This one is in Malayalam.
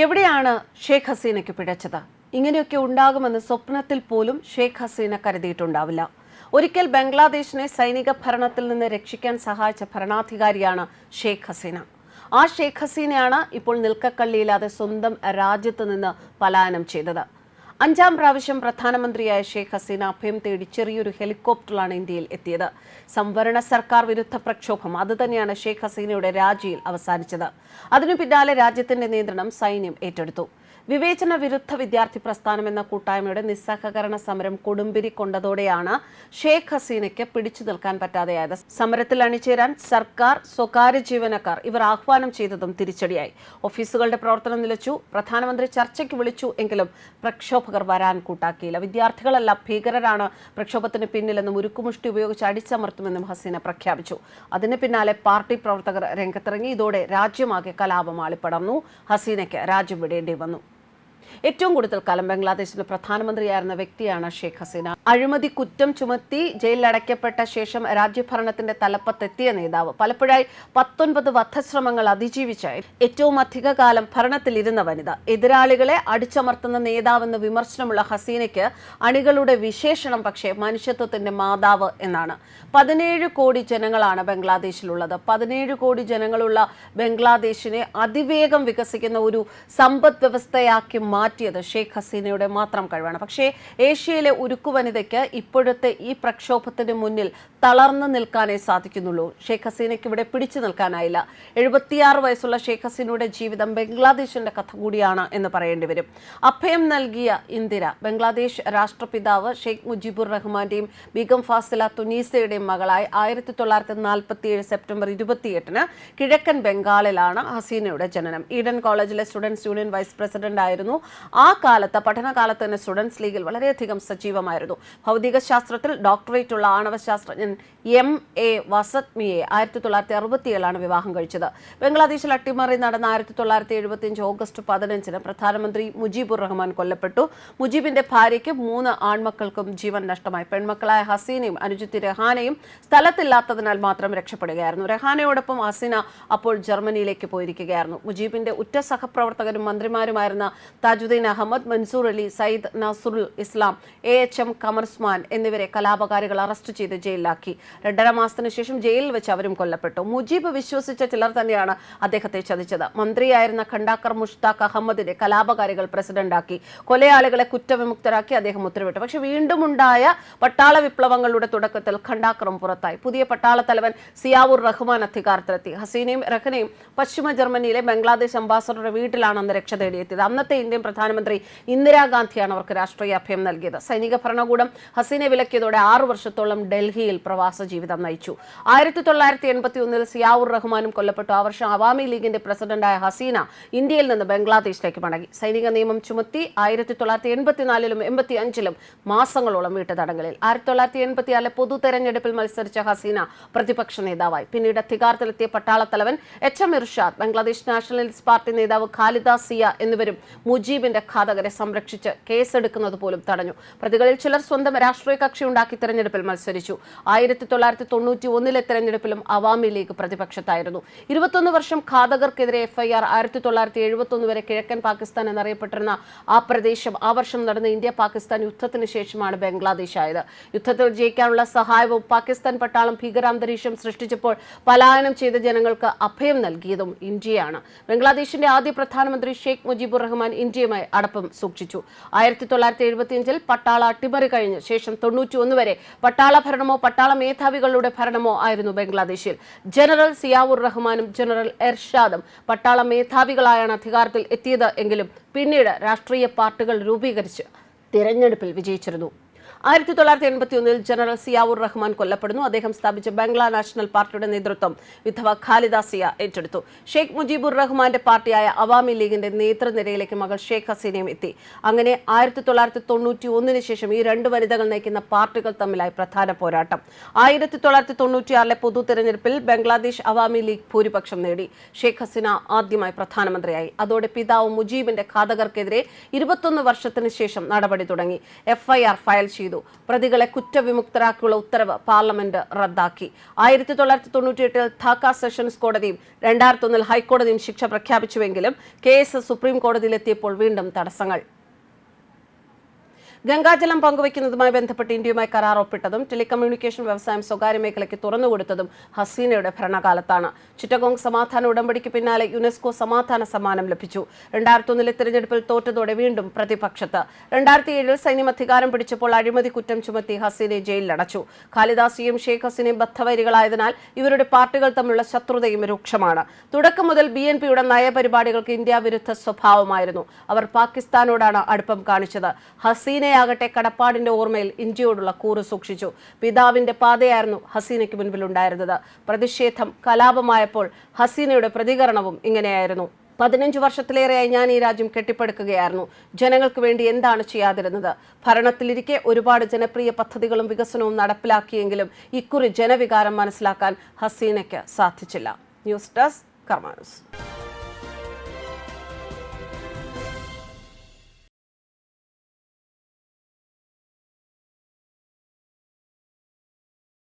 എവിടെയാണ് ഷേഖ് ഹസീനയ്ക്ക് പിഴച്ചത്? ഇങ്ങനെയൊക്കെ ഉണ്ടാകുമെന്ന് സ്വപ്നത്തിൽ പോലും ഷേഖ് ഹസീന കരുതിയിട്ടുണ്ടാവില്ല. ഒരിക്കൽ ബംഗ്ലാദേശിനെ സൈനിക ഭരണത്തിൽ നിന്ന് രക്ഷിക്കാൻ സഹായിച്ച ഭരണാധികാരിയാണ് ഷേഖ് ഹസീന. ആ ഷേഖ് ഹസീനയാണ് ഇപ്പോൾ നിൽക്കക്കള്ളിയില്ലാതെ സ്വന്തം രാജ്യത്ത് നിന്ന് പലായനം ചെയ്തത്. അഞ്ചാം പ്രാവശ്യം പ്രധാനമന്ത്രിയായ ഷെയ്ഖ് ഹസീന അഭയം തേടി ചെറിയൊരു ഹെലികോപ്റ്ററിലാണ് ഇന്ത്യയിൽ എത്തിയത്. സംവരണ സർക്കാർ വിരുദ്ധ പ്രക്ഷോഭം അതുതന്നെയാണ് ഷെയ്ഖ് ഹസീനയുടെ രാജിയിൽ അവസാനിച്ചത്. അതിനു പിന്നാലെ രാജ്യത്തിന്റെ നിയന്ത്രണം സൈന്യം ഏറ്റെടുത്തു. വിവേചന വിരുദ്ധ വിദ്യാർത്ഥി പ്രസ്ഥാനം എന്ന കൂട്ടായ്മയുടെ നിസ്സഹകരണ സമരം കൊടുമ്പിരി കൊണ്ടതോടെയാണ് ഷെയ്ഖ് ഹസീനയ്ക്ക് പിടിച്ചു നിൽക്കാൻ പറ്റാതെയായത്. സമരത്തിൽ അണിചേരാൻ സർക്കാർ സ്വകാര്യ ജീവനക്കാർ ഇവർ ആഹ്വാനം ചെയ്തതും തിരിച്ചടിയായി. ഓഫീസുകളുടെ പ്രവർത്തനം നിലച്ചു. പ്രധാനമന്ത്രി ചർച്ചയ്ക്ക് വിളിച്ചു എങ്കിലും പ്രക്ഷോഭകർ വരാൻ കൂട്ടാക്കിയില്ല. വിദ്യാർത്ഥികളല്ല ഭീകരരാണ്. പ്രക്ഷോഭത്തിന് പിന്നിലെന്നും ഉരുക്കുമുഷ്ടി ഉപയോഗിച്ച് അടിച്ചമർത്തുമെന്നും ഹസീന പ്രഖ്യാപിച്ചു. അതിന് പിന്നാലെ പാർട്ടി പ്രവർത്തകർ രംഗത്തിറങ്ങി. ഇതോടെ രാജ്യമാകെ കലാപം ആളിപ്പടർന്നു. ഹസീനയ്ക്ക് രാജ്യം വിടേണ്ടി വന്നു ഏറ്റവും കൂടുതൽ കാലം ബംഗ്ലാദേശിന്റെ പ്രധാനമന്ത്രിയായിരുന്ന വ്യക്തിയാണ് ഷെയ്ഖ് ഹസീന. അഴിമതി കുറ്റം ചുമത്തി ജയിലിൽ ജയിലിലടയ്ക്കപ്പെട്ട ശേഷം രാജ്യഭരണത്തിന്റെ തലപ്പത്തെത്തിയ നേതാവ്. പലപ്പോഴായി പത്തൊൻപത് വധശ്രമങ്ങൾ അതിജീവിച്ച ഏറ്റവും അധിക കാലം ഭരണത്തിലിരുന്ന വനിത എതിരാളികളെ അടിച്ചമർത്തുന്ന നേതാവെന്ന് വിമർശനമുള്ള ഹസീനയ്ക്ക് അണികളുടെ വിശേഷണം പക്ഷേ മനുഷ്യത്വത്തിന്റെ മാതാവ് എന്നാണ്. പതിനേഴ് കോടി ജനങ്ങളാണ് ബംഗ്ലാദേശിലുള്ളത്. പതിനേഴ് കോടി ജനങ്ങളുള്ള ബംഗ്ലാദേശിനെ അതിവേഗം വികസിക്കുന്ന ഒരു സമ്പദ് വ്യവസ്ഥയാക്കി മാറ്റിയത് ഷെയ്ഖ് ഹസീനയുടെ മാത്രം കഴിവാണ്. പക്ഷേ ഏഷ്യയിലെ ഉരുക്കു വനിതയ്ക്ക് ഇപ്പോഴത്തെ ഈ പ്രക്ഷോഭത്തിന് മുന്നിൽ തളർന്നു നിൽക്കാനേ സാധിക്കുന്നുള്ളൂ. ഷെയ്ഖ് ഹസീനയ്ക്ക് ഇവിടെ പിടിച്ചു നിൽക്കാനായില്ല. എഴുപത്തിയാറ് വയസ്സുള്ള ഷെയ്ഖ് ഹസീനയുടെ ജീവിതം ബംഗ്ലാദേശിന്റെ കഥ കൂടിയാണ് എന്ന് പറയേണ്ടി വരും. അഭയം നൽകിയ ഇന്ദിര ബംഗ്ലാദേശ് രാഷ്ട്രപിതാവ് ഷെയ്ഖ് മുജിബുർ റഹ്മാന്റെയും ബീഗം ഫാസില തുനീസയുടെയും മകളായി ആയിരത്തി തൊള്ളായിരത്തി നാൽപ്പത്തി ഏഴ് സെപ്റ്റംബർ ഇരുപത്തിയെട്ടിന് കിഴക്കൻ ബംഗാളിലാണ് ഹസീനയുടെ ജനനം. ഈഡൻ കോളേജിലെ സ്റ്റുഡൻസ് യൂണിയൻ വൈസ് പ്രസിഡന്റ് ആയിരുന്നു. ആ കാലത്ത് പഠനകാലത്ത് തന്നെ സ്റ്റുഡൻസ് ലീഗിൽ വളരെയധികം സജീവമായിരുന്നു. ഭൗതിക ശാസ്ത്രത്തിൽ ഡോക്ടറേറ്റ് ഉള്ള ആണവ ശാസ്ത്രജ്ഞൻ എം. എ. വസത്മിയെ ആയിരത്തി തൊള്ളായിരത്തി അറുപത്തിയേഴാണ് വിവാഹം കഴിച്ചത്. ബംഗ്ലാദേശിൽ അട്ടിമറി നടന്ന ആയിരത്തി തൊള്ളായിരത്തി എഴുപത്തിയഞ്ച് ഓഗസ്റ്റ് പതിനഞ്ചിന് പ്രധാനമന്ത്രി മുജീബുർ റഹ്മാൻ കൊല്ലപ്പെട്ടു. മുജീബിന്റെ ഭാര്യയ്ക്ക് മൂന്ന് ആൺമക്കൾക്കും ജീവൻ നഷ്ടമായി. പെൺമക്കളായ ഹസീനയും അനുജിത്തി രഹാനയും സ്ഥലത്തില്ലാത്തതിനാൽ മാത്രം രക്ഷപ്പെടുകയായിരുന്നു. രഹാനയോടൊപ്പം ഹസീന അപ്പോൾ ജർമ്മനിയിലേക്ക് പോയിരിക്കുകയായിരുന്നു. മുജീബിന്റെ ഉറ്റ സഹപ്രവർത്തകരും മന്ത്രിമാരുമായിരുന്ന Tajuddin Ahmad Mansoor Ali Syed Nazrul Islam A. H. M. Kamaruzzaman എന്നിവരെ കലാപകാരികൾ അറസ്റ്റ് ചെയ്ത് ജയിലിലാക്കി. രണ്ടര മാസത്തിന് ശേഷം ജയിലിൽ വെച്ച് അവരും കൊല്ലപ്പെട്ടു. മുജീബ് വിശ്വസിച്ച ചിലർ തന്നെയാണ് അദ്ദേഹത്തെ ചതിച്ചത്. മന്ത്രിയായിരുന്ന ഖണ്ടാക്കർ മുഷ്താഖ് അഹമ്മദിനെ കലാപകാരികൾ പ്രസിഡന്റാക്കി. കൊലയാളികളെ കുറ്റവിമുക്തരാക്കി അദ്ദേഹം ഉത്തരവിട്ടു. പക്ഷെ വീണ്ടും ഉണ്ടായ പട്ടാള വിപ്ലവങ്ങളുടെ തുടക്കത്തിൽ ഖണ്ടാക്കറും പുറത്തായി. പുതിയ പട്ടാള തലവൻ സിയാവുർ റഹ്മാൻ അധികാരത്തിലെത്തി. ഹസീനയും റഹ്നയും പശ്ചിമ ജർമ്മനിയിലെ ബംഗ്ലാദേശ് അംബാസഡറുടെ വീട്ടിലാണ് അന്ന് രക്ഷ തേടിയെത്തിയത്. അന്നത്തെ ഇന്ത്യൻ പ്രധാനമന്ത്രി ഇന്ദിരാഗാന്ധിയാണ് അവർക്ക് രാഷ്ട്രീയ അഭയം നൽകിയത്. സൈനിക ഭരണകൂടം ഹസീനെ വിലക്കിയതോടെ ആറു വർഷത്തോളം ഡൽഹിയിൽ പ്രവാസ ജീവിതം നയിച്ചു. ആയിരത്തി തൊള്ളായിരത്തി എൺപത്തി ഒന്നിൽ സിയാവുർ റഹ്മാനും കൊല്ലപ്പെട്ടു. ആ വർഷം അവാമി ലീഗിന്റെ പ്രസിഡന്റായ ഹസീന ഇന്ത്യയിൽ നിന്ന് ബംഗ്ലാദേശിലേക്ക് മടങ്ങി. സൈനിക നിയമം ചുമത്തി ആയിരത്തി തൊള്ളായിരത്തി എൺപത്തിനാലിലും എൺപത്തി അഞ്ചിലും മാസങ്ങളോളം വീട്ടുതടങ്കലിൽ. ആയിരത്തി തൊള്ളായിരത്തി എൺപത്തിയാറിലെ പൊതു തെരഞ്ഞെടുപ്പിൽ മത്സരിച്ച ഹസീന പ്രതിപക്ഷ നേതാവായി. പിന്നീട് അധികാരത്തിലെത്തിയ പട്ടാളത്തലവൻ H M Ershad Bangladesh nationalist party നേതാവ് ഖാലിദ സിയ എന്നിവരും മുജീബിന്റെ ഘാതകരെ സംരക്ഷിച്ച് കേസെടുക്കുന്നത് പോലും തടഞ്ഞു. പ്രതികളിൽ ചിലർ സ്വന്തം രാഷ്ട്രീയ കക്ഷി ഉണ്ടാക്കി തെരഞ്ഞെടുപ്പിൽ മത്സരിച്ചു. ആയിരത്തി തൊള്ളായിരത്തി തൊണ്ണൂറ്റി ഒന്നിലെ തെരഞ്ഞെടുപ്പിലും അവാമി ലീഗ് പ്രതിപക്ഷത്തായിരുന്നു. ഇരുപത്തൊന്ന് വർഷം ഘാതകർക്കെതിരെ എഫ്ഐആർ ആയിരത്തി തൊള്ളായിരത്തി എഴുപത്തൊന്ന് വരെ കിഴക്കൻ പാകിസ്ഥാൻ എന്നറിയപ്പെട്ടിരുന്ന ആ പ്രദേശം ആ വർഷം നടന്ന ഇന്ത്യ പാകിസ്ഥാൻ യുദ്ധത്തിന് ശേഷമാണ് ബംഗ്ലാദേശ് ആയത് യുദ്ധത്തിൽ ജയിക്കാനുള്ള സഹായവും പാകിസ്ഥാൻ പട്ടാളം ഭീകരാന്തരീക്ഷം സൃഷ്ടിച്ചപ്പോൾ പലായനം ചെയ്ത ജനങ്ങൾക്ക് അഭയം നൽകിയതും ഇന്ത്യയാണ്. ബംഗ്ലാദേശിന്റെ ആദ്യ പ്രധാനമന്ത്രി ഷെയ്ഖ് മുജിബുർ റഹ്മാൻ ഇന്ത്യയുമായി അടപ്പം സൂക്ഷിച്ചു. ആയിരത്തി തൊള്ളായിരത്തി എഴുപത്തിയഞ്ചിൽ പട്ടാള അട്ടിമറി കഴിഞ്ഞ് ശേഷം തൊണ്ണൂറ്റി ഒന്ന് വരെ പട്ടാള ഭരണമോ പട്ടാള മേധാവികളുടെ ഭരണമോ ആയിരുന്നു ബംഗ്ലാദേശിൽ. ജനറൽ സിയാവുർ റഹ്മാനും ജനറൽ എർഷാദും പട്ടാള മേധാവികളായാണ് അധികാരത്തിൽ എത്തിയത് എങ്കിലും പിന്നീട് രാഷ്ട്രീയ പാർട്ടികൾ രൂപീകരിച്ച് തിരഞ്ഞെടുപ്പിൽ വിജയിച്ചിരുന്നു. ആയിരത്തി തൊള്ളായിരത്തി എൺപത്തി ഒന്നിൽ ജനറൽ സിയാവുർ റഹ്മാൻ കൊല്ലപ്പെടുന്നു. അദ്ദേഹം സ്ഥാപിച്ച ബംഗ്ലാ നാഷണൽ പാർട്ടിയുടെ നേതൃത്വം വിധവ ഖാലിദ സിയ ഏറ്റെടുത്തു. ഷെയ്ഖ് മുജീബുർ റഹ്മാന്റെ പാർട്ടിയായ അവാമി ലീഗിന്റെ നേതൃനിരയിലേക്ക് മകൾ ഷെയ്ഖ് ഹസീനയും എത്തി. അങ്ങനെ ആയിരത്തി തൊള്ളായിരത്തി തൊണ്ണൂറ്റി ഒന്നിന് ശേഷം ഈ രണ്ട് വനിതകൾ നയിക്കുന്ന പാർട്ടികൾ തമ്മിലായി പ്രധാന പോരാട്ടം. ആയിരത്തി തൊള്ളായിരത്തി തൊണ്ണൂറ്റിയാറിലെ പൊതു തെരഞ്ഞെടുപ്പിൽ ബംഗ്ലാദേശ് അവാമി ലീഗ് ഭൂരിപക്ഷം നേടി. ഷെയ്ഖ് ഹസീന ആദ്യമായി പ്രധാനമന്ത്രിയായി. അതോടെ പിതാവ് മുജീബിന്റെ ഘാതകർക്കെതിരെ ഇരുപത്തൊന്ന് വർഷത്തിന് ശേഷം നടപടി തുടങ്ങി. എഫ്ഐആർ ഫയൽ ചെയ്തു. ചെയ്തു. പ്രതികളെ കുറ്റവിമുക്തരാക്കിയുള്ള ഉത്തരവ് പാർലമെന്റ് റദ്ദാക്കി. ആയിരത്തി തൊള്ളായിരത്തി തൊണ്ണൂറ്റിയെട്ടിൽ ധാക്ക സെഷൻസ് കോടതിയും രണ്ടായിരത്തി ഒന്നിൽ ഹൈക്കോടതിയും ശിക്ഷ പ്രഖ്യാപിച്ചുവെങ്കിലും കേസ് സുപ്രീം കോടതിയിലെത്തിയപ്പോൾ വീണ്ടും തടസ്സങ്ങൾ. ഗംഗാജലം പങ്കുവയ്ക്കുന്നതുമായി ബന്ധപ്പെട്ട് ഇന്ത്യയുമായി കരാർ ഒപ്പിട്ടതും ടെലികമ്മ്യൂണിക്കേഷൻ വ്യവസായം സ്വകാര്യ മേഖലയ്ക്ക് തുറന്നുകൊടുത്തതും ഹസീനയുടെ ഭരണകാലത്താണ്. ചിറ്റഗോങ് സമാധാന ഉടമ്പടിക്ക് പിന്നാലെ യുനെസ്കോ സമാധാന സമ്മാനം ലഭിച്ചു. രണ്ടായിരത്തി ഒന്നിലെ തിരഞ്ഞെടുപ്പിൽ തോറ്റതോടെ വീണ്ടും പ്രതിപക്ഷത്ത്. രണ്ടായിരത്തി ഏഴിൽ സൈന്യം അധികാരം പിടിച്ചപ്പോൾ അഴിമതി കുറ്റം ചുമത്തി ഹസീനെ ജയിലിലടച്ചു. ഖാലിദാസിയും ഷെയ്ഖ് ഹസീനയും ബദ്ധവൈരികളായതിനാൽ ഇവരുടെ പാർട്ടികൾ തമ്മിലുള്ള ശത്രുതയും രൂക്ഷമാണ്. തുടക്കം മുതൽ ബി എൻ പിയുടെ നയപരിപാടികൾക്ക് ഇന്ത്യ വിരുദ്ധ സ്വഭാവമായിരുന്നു. അവർ പാകിസ്ഥാനോടാണ് അടുപ്പം കാണിച്ചത്. ഹസീനയാകട്ടെ കടപ്പാടിന്റെ ഓർമ്മയിൽ ഇന്ത്യയോടുള്ള കൂറ് സൂക്ഷിച്ചു. പിതാവിന്റെ പാതയായിരുന്നു ഹസീനയ്ക്ക് മുൻപിലുണ്ടായിരുന്നത്. പ്രതിഷേധം കലാപമായപ്പോൾ ഹസീനയുടെ പ്രതികരണവും ഇങ്ങനെയായിരുന്നു. പതിനഞ്ച് വർഷത്തിലേറെയായി ഞാൻ ഈ രാജ്യം കെട്ടിപ്പടുക്കുകയായിരുന്നു. ജനങ്ങൾക്ക് വേണ്ടി എന്താണ് ചെയ്യാതിരുന്നത്? ഭരണത്തിലിരിക്കെ ഒരുപാട് ജനപ്രിയ പദ്ധതികളും വികസനവും നടപ്പിലാക്കിയെങ്കിലും ഇക്കുറി ജനവികാരം മനസ്സിലാക്കാൻ ഹസീനയ്ക്ക് സാധിച്ചില്ല. News desk കർമാനസ്.